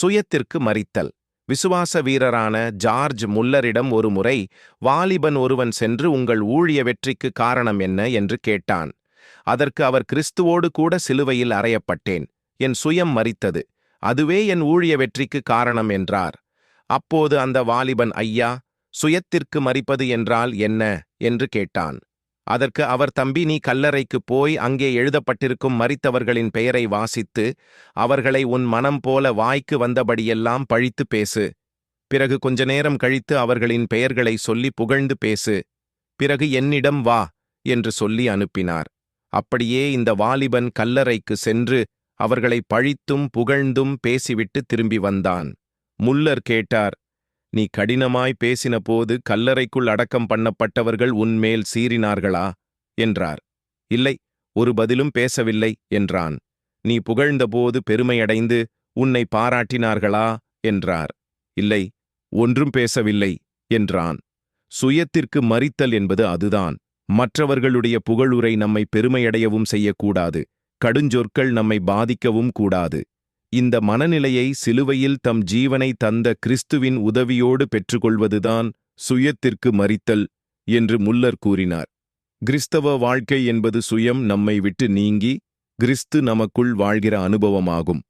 சுயத்திற்கு மறித்தல். விசுவாச வீரரான ஜார்ஜ் முல்லரிடம் ஒரு முறை வாலிபன் ஒருவன் சென்று உங்கள் ஊழிய வெற்றிக்கு காரணம் என்ன என்று கேட்டான். அதற்கு அவர் கிறிஸ்துவோடு கூட சிலுவையில் அறையப்பட்டேன். என் சுயம் மறித்தது. அதுவே என் ஊழிய வெற்றிக்கு காரணம் என்றார். அப்போது அந்த வாலிபன் ஐயா சுயத்திற்கு மறிப்பது என்றால் என்ன? என்று கேட்டான். அதற்கு அவர் தம்பி நீ கல்லறைக்குப் போய் அங்கே எழுதப்பட்டிருக்கும் மறித்தவர்களின் பெயரை வாசித்து அவர்களை உன் மனம் போல வாய்க்கு வந்தபடியெல்லாம் பழித்து பேசு. பிறகு கொஞ்ச நேரம் கழித்து அவர்களின் பெயர்களை சொல்லி புகழ்ந்து பேசு. பிறகு என்னிடம் வா என்று சொல்லி அனுப்பினார். அப்படியே இந்த வாலிபன் கல்லறைக்கு சென்று அவர்களை பழித்தும் புகழ்ந்தும் பேசிவிட்டு திரும்பி வந்தான். முல்லர் கேட்டார் நீ கடினமாய் பேசினபோது கல்லறைக்குள் அடக்கம் பண்ணப்பட்டவர்கள் உன்மேல் சீறினார்களா? என்றார். இல்லை ஒரு பதிலும் பேசவில்லை என்றான். நீ புகழ்ந்தபோது பெருமையடைந்து உன்னை பாராட்டினார்களா? என்றார். இல்லை ஒன்றும் பேசவில்லை என்றான். சுயத்திற்கு மறித்தல் என்பது அதுதான். மற்றவர்களுடைய புகழுரை நம்மை பெருமையடையவும் செய்யக்கூடாது. கடுஞ்சொற்கள் நம்மை பாதிக்கவும் கூடாது. இந்த மனநிலையை சிலுவையில் தம் ஜீவனை தந்த கிறிஸ்துவின் உதவியோடு பெற்றுக்கொள்வதுதான் சுயத்திற்கு மறித்தல் என்று முல்லர் கூறினார். கிறிஸ்தவ வாழ்க்கை என்பது சுயம் நம்மை விட்டு நீங்கி கிறிஸ்து நமக்குள் வாழ்கிற அனுபவமாகும்.